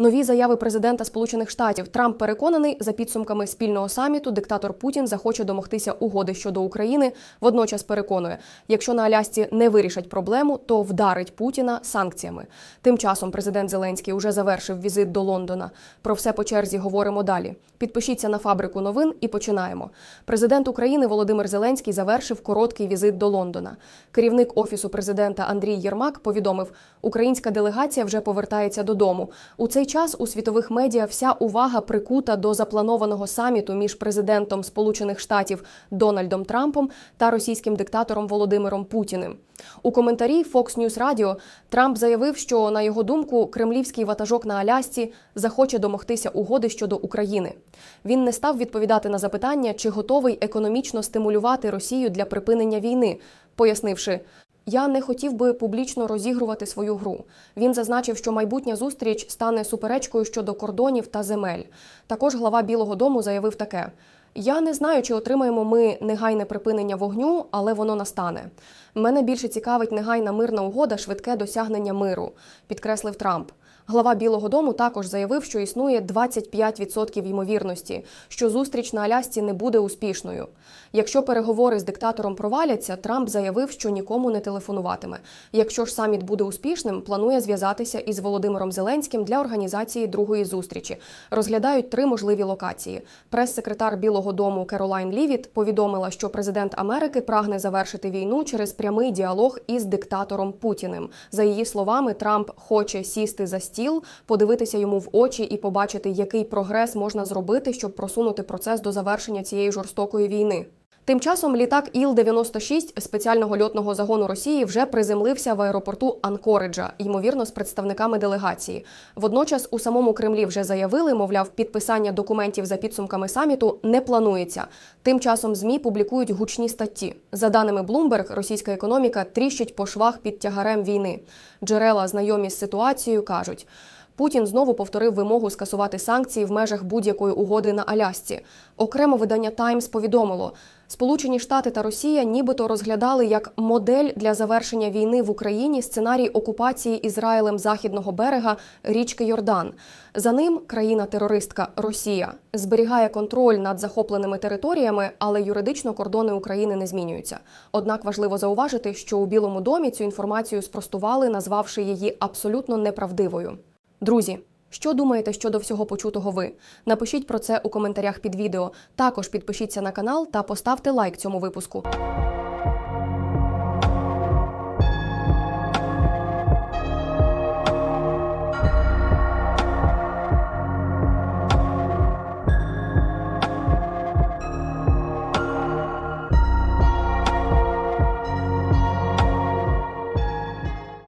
Нові заяви президента Сполучених Штатів Трамп переконаний, за підсумками спільного саміту диктатор Путін захоче домогтися угоди щодо України. Водночас переконує, якщо на Алясці не вирішать проблему, то вдарить Путіна санкціями. Тим часом президент Зеленський уже завершив візит до Лондона. Про все по черзі говоримо далі. Підпишіться на фабрику новин і починаємо. Президент України Володимир Зеленський завершив короткий візит до Лондона. Керівник офісу президента Андрій Єрмак повідомив, українська делегація вже повертається додому. У цей час у світових медіа вся увага прикута до запланованого саміту між президентом Сполучених Штатів Дональдом Трампом та російським диктатором Володимиром Путіним. У коментарі Fox News Radio Трамп заявив, що на його думку кремлівський ватажок на Алясці захоче домогтися угоди щодо України. Він не став відповідати на запитання, чи готовий економічно стимулювати Росію для припинення війни, пояснивши. Я не хотів би публічно розігрувати свою гру. Він зазначив, що майбутня зустріч стане суперечкою щодо кордонів та земель. Також глава Білого Дому заявив таке: я не знаю, чи отримаємо ми негайне припинення вогню, але воно настане. Мене більше цікавить негайна мирна угода, швидке досягнення миру, підкреслив Трамп. Глава Білого Дому також заявив, що існує 25% ймовірності, що зустріч на Алясці не буде успішною. Якщо переговори з диктатором проваляться, Трамп заявив, що нікому не телефонуватиме. Якщо ж саміт буде успішним, планує зв'язатися із Володимиром Зеленським для організації другої зустрічі. Розглядають три можливі локації. Прес-секретар Білого Дому Керолайн Лівіт повідомила, що президент Америки прагне завершити війну через прямий діалог із диктатором Путіним. За її словами, Трамп хоче сісти за стіл, подивитися йому в очі і побачити, який прогрес можна зробити, щоб просунути процес до завершення цієї жорстокої війни. Тим часом літак Іл-96 спеціального льотного загону Росії вже приземлився в аеропорту Анкориджа, ймовірно, з представниками делегації. Водночас у самому Кремлі вже заявили, мовляв, підписання документів за підсумками саміту не планується. Тим часом змі публікують гучні статті. За даними Bloomberg, російська економіка тріщить по швах під тягарем війни. Джерела, знайомі з ситуацією, кажуть. Путін знову повторив вимогу скасувати санкції в межах будь-якої угоди на Алясці. Окремо видання Таймс повідомило, Сполучені Штати та Росія нібито розглядали як модель для завершення війни в Україні сценарій окупації Ізраїлем західного берега річки Йордан. За ним країна-терористка Росія зберігає контроль над захопленими територіями, але юридично кордони України не змінюються. Однак важливо зауважити, що у Білому домі цю інформацію спростували, назвавши її абсолютно неправдивою. Друзі, що думаєте щодо всього почутого ви? Напишіть про це у коментарях під відео. Також підпишіться на канал та поставте лайк цьому випуску.